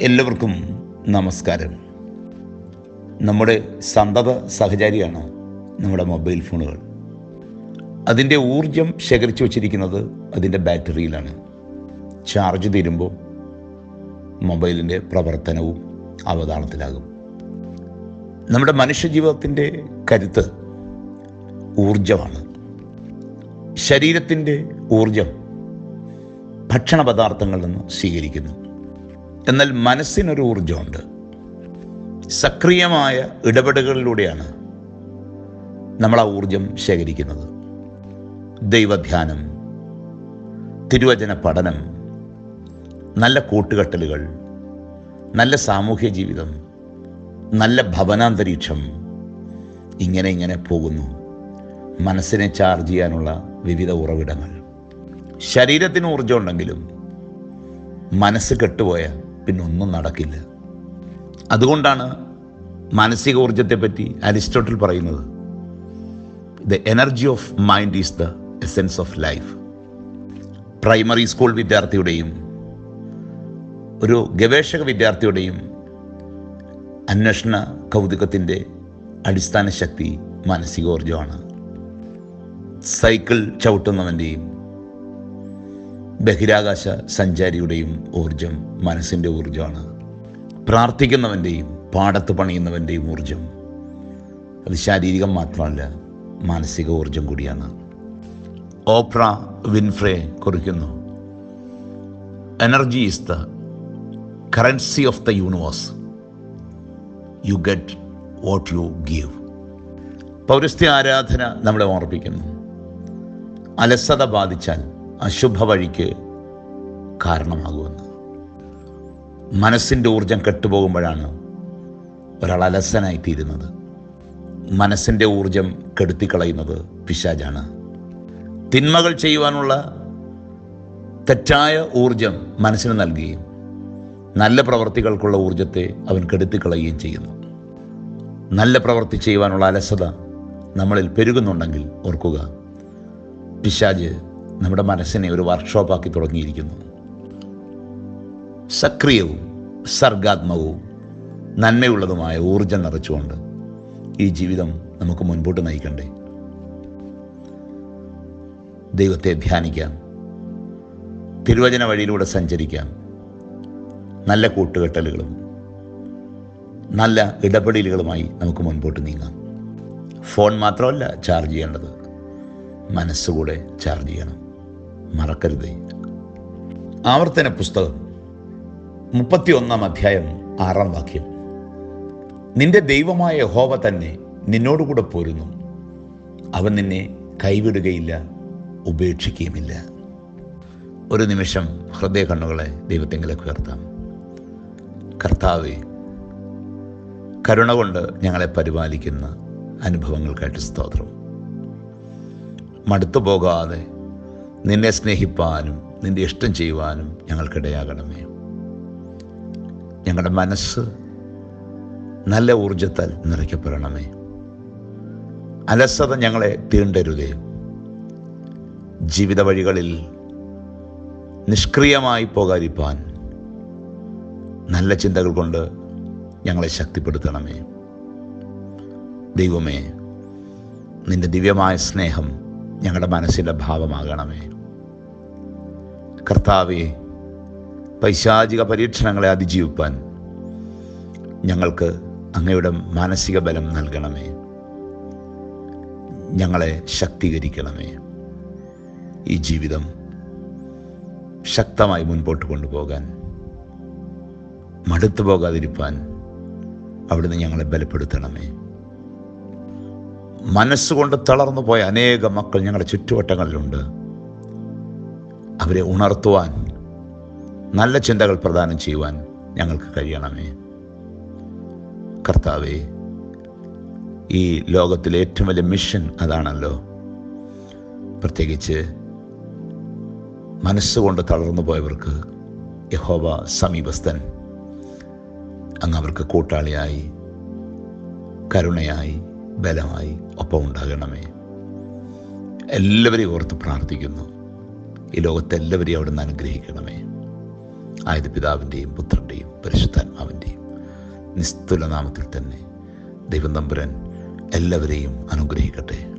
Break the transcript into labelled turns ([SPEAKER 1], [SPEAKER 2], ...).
[SPEAKER 1] എല്ലാവർക്കും നമസ്കാരം. നമ്മുടെ സന്തത സഹചാരിയാണ് നമ്മുടെ മൊബൈൽ ഫോണുകൾ. അതിന്റെ ഊർജം ശേഖരിച്ചു വച്ചിരിക്കുന്നത് അതിന്റെ ബാറ്ററിയിലാണ്. ചാർജ് തീരുമ്പോൾ മൊബൈലിന്റെ പ്രവർത്തനവും അവതാളത്തിലാകും. നമ്മുടെ മനുഷ്യജീവിതത്തിന്റെ കരുത്ത് ഊർജമാണ് ശരീരത്തിന്റെ ഊർജം ഭക്ഷണ പദാർത്ഥങ്ങളിൽ നിന്ന് സ്വീകരിക്കുന്നു. എന്നാൽ മനസ്സിനൊരു ഊർജമുണ്ട് സക്രിയമായ ഇടപെടലുകളിലൂടെയാണ് നമ്മൾ ആ ഊർജം ശേഖരിക്കുന്നത്. ദൈവധ്യാനം തിരുവചന പഠനം നല്ല കൂട്ടുകെട്ടലുകൾ നല്ല സാമൂഹ്യ ജീവിതം നല്ല ഭവനാന്തരീക്ഷം ഇങ്ങനെ ഇങ്ങനെ പോകുന്നു. മനസ്സിനെ ചാർജ് ചെയ്യാനുള്ള വിവിധ ഉറവിടങ്ങൾ. ശരീരത്തിന് ഊർജമുണ്ടെങ്കിലും മനസ്സ് കെട്ടുപോയ പിന്നെ ഒന്നും നടക്കില്ല. അതുകൊണ്ടാണ് മാനസിക ഊർജത്തെപ്പറ്റി അരിസ്റ്റോട്ടിൽ പറയുന്നത്. The energy of mind is the essence of life primary school വിദ്യാർത്ഥിയുടെയും ഒരു ഗവേഷക വിദ്യാർത്ഥിയുടെയും അന്വേഷണ കൗതുകത്തിന്റെ അടിസ്ഥാന ശക്തി മാനസികോർജമാണ് സൈക്കിൾ ചവിട്ടുന്നവന്റെയും ബഹിരാകാശ സഞ്ചാരിയുടെയും ഊർജം മനസ്സിന്റെ ഊർജമാണ് പ്രാർത്ഥിക്കുന്നവന്റെയും പാടത്ത് പണിയുന്നവന്റെയും ഊർജം അത് ശാരീരികം മാത്രമല്ല മാനസിക ഊർജം കൂടിയാണ്. ഓപ്ര വിൻഫ്രേ കുറിക്കുന്നു. Energy is the currency of the universe. You get what you give. പൗരസ്ത്യ ആരാധന നമ്മളെ ഓർപ്പിക്കുന്നു. അലസത ബാധിച്ചാൽ അശുഭ വഴിക്ക് കാരണമാകുമെന്ന്. മനസ്സിന്റെ ഊർജം കെട്ടുപോകുമ്പോഴാണ് ഒരാൾ അലസനായി തീരുന്നത് മനസ്സിന്റെ ഊർജം കെടുത്തിക്കളയുന്നത് പിശാജാണ് തിന്മകൾ ചെയ്യുവാനുള്ള തെറ്റായ ഊർജം മനസ്സിന് നൽകുകയും നല്ല പ്രവർത്തികൾക്കുള്ള ഊർജത്തെ അവൻ കെടുത്തിക്കളയുകയും ചെയ്യുന്നു. നല്ല പ്രവൃത്തി ചെയ്യുവാനുള്ള അലസത നമ്മളിൽ പെരുകുന്നുണ്ടെങ്കിൽ ഓർക്കുക പിശാജ് നമ്മുടെ മനസ്സിനെ ഒരു വർക്ക്ഷോപ്പാക്കി തുടങ്ങിയിരിക്കുന്നു. സക്രിയവും സർഗാത്മകവും നന്മയുള്ളതുമായ ഊർജം നിറച്ചുകൊണ്ട് ഈ ജീവിതം നമുക്ക് മുൻപോട്ട് നയിക്കണ്ടേ? ദൈവത്തെ ധ്യാനിക്കാം. തിരുവചന വഴിയിലൂടെ സഞ്ചരിക്കാം. നല്ല കൂട്ടുകെട്ടലുകളും നല്ല ഇടപെടലുകളുമായി നമുക്ക് മുൻപോട്ട് നീങ്ങാം. ഫോൺ മാത്രമല്ല ചാർജ് ചെയ്യേണ്ടത്. മനസ്സുകൂടെ ചാർജ് ചെയ്യണം. മറക്കരുതേ. ആവർത്തന പുസ്തകം മുപ്പത്തിയൊന്നാം അധ്യായം ആറാം വാക്യം. നിന്റെ ദൈവമായ ഹോവ തന്നെ നിന്നോടുകൂടെ പോരുന്നു. അവൻ നിന്നെ കൈവിടുകയില്ല ഉപേക്ഷിക്കുകയുമില്ല. ഒരു നിമിഷം ഹൃദയ കണ്ണുകളെ ദൈവത്തെങ്കിലേക്ക് ഉയർത്താം. കർത്താവെ കരുണ കൊണ്ട് ഞങ്ങളെ പരിപാലിക്കുന്ന അനുഭവങ്ങൾക്കായിട്ട് സ്തോത്രം. മടുത്തു പോകാതെ നിന്നെ സ്നേഹിപ്പാനും നിന്റെ ഇഷ്ടം ചെയ്യുവാനും ഞങ്ങൾക്കിടയാകണമേ. ഞങ്ങളുടെ മനസ്സ് നല്ല ഊർജത്താൽ നിറയ്ക്കപ്പെടണമേ. അലസത ഞങ്ങളെ തീണ്ടരുതേ. ജീവിത വഴികളിൽ നിഷ്ക്രിയമായി പോകാതിരിപ്പാൻ നല്ല ചിന്തകൾ കൊണ്ട് ഞങ്ങളെ ശക്തിപ്പെടുത്തണമേ. ദൈവമേ നിന്റെ ദിവ്യമായ സ്നേഹം ഞങ്ങളുടെ മനസ്സിന്റെ ഭാവമാകണമേ. കർത്താവെ പൈശാചിക പരീക്ഷണങ്ങളെ അതിജീവിപ്പാൻ ഞങ്ങൾക്ക് അങ്ങയുടെ മാനസിക ബലം നൽകണമേ. ഞങ്ങളെ ശക്തീകരിക്കണമേ. ഈ ജീവിതം ശക്തമായി മുൻപോട്ട് കൊണ്ടുപോകാൻ മടുത്തു പോകാതിരിപ്പാൻ അവിടുന്ന് ഞങ്ങളെ ബലപ്പെടുത്തണമേ. മനസ്സുകൊണ്ട് തളർന്നു പോയ അനേക മക്കൾ ഞങ്ങളുടെ ചുറ്റുവട്ടങ്ങളിലുണ്ട്. അവരെ ഉണർത്തുവാൻ നല്ല ചിന്തകൾ പ്രദാനം ചെയ്യുവാൻ ഞങ്ങൾക്ക് കഴിയണമേ. കർത്താവേ ഈ ലോകത്തിലെ ഏറ്റവും വലിയ മിഷൻ അതാണല്ലോ. പ്രത്യേകിച്ച് മനസ്സുകൊണ്ട് തളർന്നു പോയവർക്ക് യഹോവ സമീപസ്ഥൻ അങ്ങ് അവർക്ക് കൂട്ടാളിയായി കരുണയായി ബലമായി ഒപ്പം ഉണ്ടാകണമേ. എല്ലാവരെയും ഓർത്ത് പ്രാർത്ഥിക്കുന്നു. ഈ ലോകത്തെ എല്ലാവരെയും അവിടെ നിന്ന് അനുഗ്രഹിക്കണമേ. ആയത് പിതാവിന്റെയും പുത്രന്റെയും പരിശുദ്ധാത്മാവിന്റെയും നിസ്തുല നാമത്തിൽ തന്നെ ദൈവം തമ്പുരൻ എല്ലാവരെയും അനുഗ്രഹിക്കട്ടെ.